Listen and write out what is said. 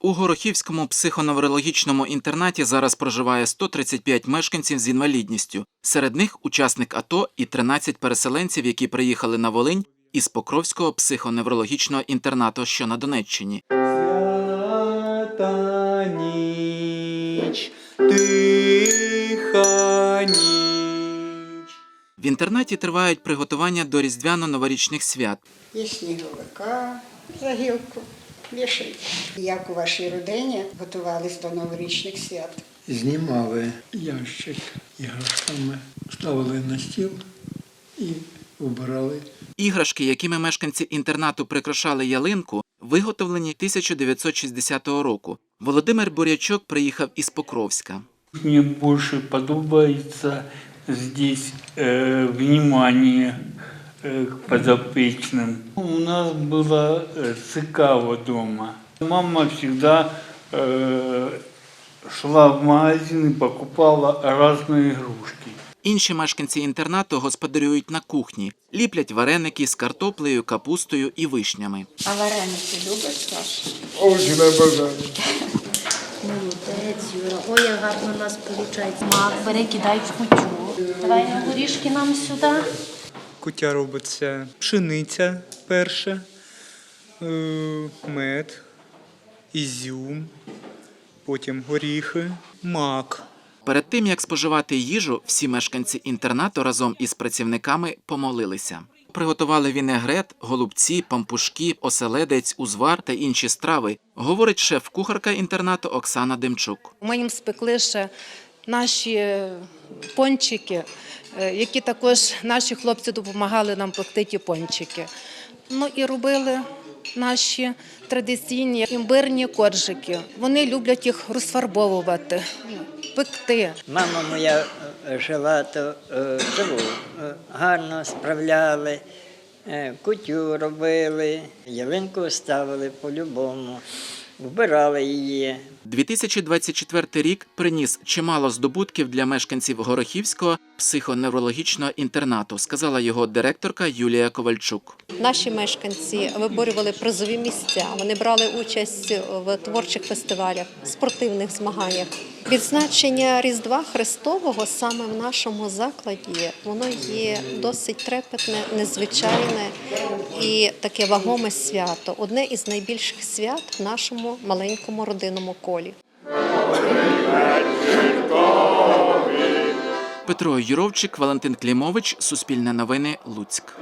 У Горохівському психоневрологічному інтернаті зараз проживає 135 мешканців з інвалідністю. Серед них учасник АТО і 13 переселенців, які приїхали на Волинь із Покровського психоневрологічного інтернату, що на Донеччині. Свята ніч, тиха ніч. В інтернаті тривають приготування до різдвяно-новорічних свят. Є сніговика за вішають. Як у вашій родині готувались до новорічних свят? знімали ящик іграшками, ставили на стіл і вбирали. Іграшки, якими мешканці інтернату прикрашали ялинку, виготовлені 1960 року. Володимир Бурячок приїхав із Покровська. Мне больше подобается здесь э, внимание подопечным. У нас была э, цикава дома. Мама всегда э, шла в магазин и покупала разные игрушки. Інші мешканці інтернату господарюють на кухні, ліплять вареники з картоплею, капустою і вишнями. А вареники любиш, Саш? Очень бажаю. Молодець, Юра. Ой, як гарно у нас виходить. Мак, бери, кидай в кутю. Давай на горішки нам сюди. Куття робиться пшениця перша, е, мед, ізюм, потім горіхи, мак. Перед тим як споживати їжу, всі мешканці інтернату разом із працівниками помолилися. Приготували вінегрет, голубці, пампушки, оселедець, узвар та інші страви, говорить шеф-кухарка інтернату Оксана Демчук. Ми їм спекли ще наші пончики, е, які також наші хлопці допомагали нам пекти ті пончики. Ну і робили наші традиційні імбирні коржики. Вони люблять їх розфарбовувати, пекти. Мама моя е, жила, то е, живу, гарно справляли, кутю робили, ялинку ставили по-любому, вбирали її. 2024 рік приніс чимало здобутків для мешканців Горохівського психоневрологічного інтернату, сказала його директорка Юлія Ковальчук. Наші мешканці виборювали призові місця. Вони брали участь в творчих фестивалях, спортивних змаганнях. Відзначення Різдва Христового саме в нашому закладі воно є досить трепетне, незвичайне і таке вагоме свято. Одне із найбільших свят в нашому маленькому родинному колі. Петро Юровчик, Валентин Клімович, Суспільне новини, Луцьк.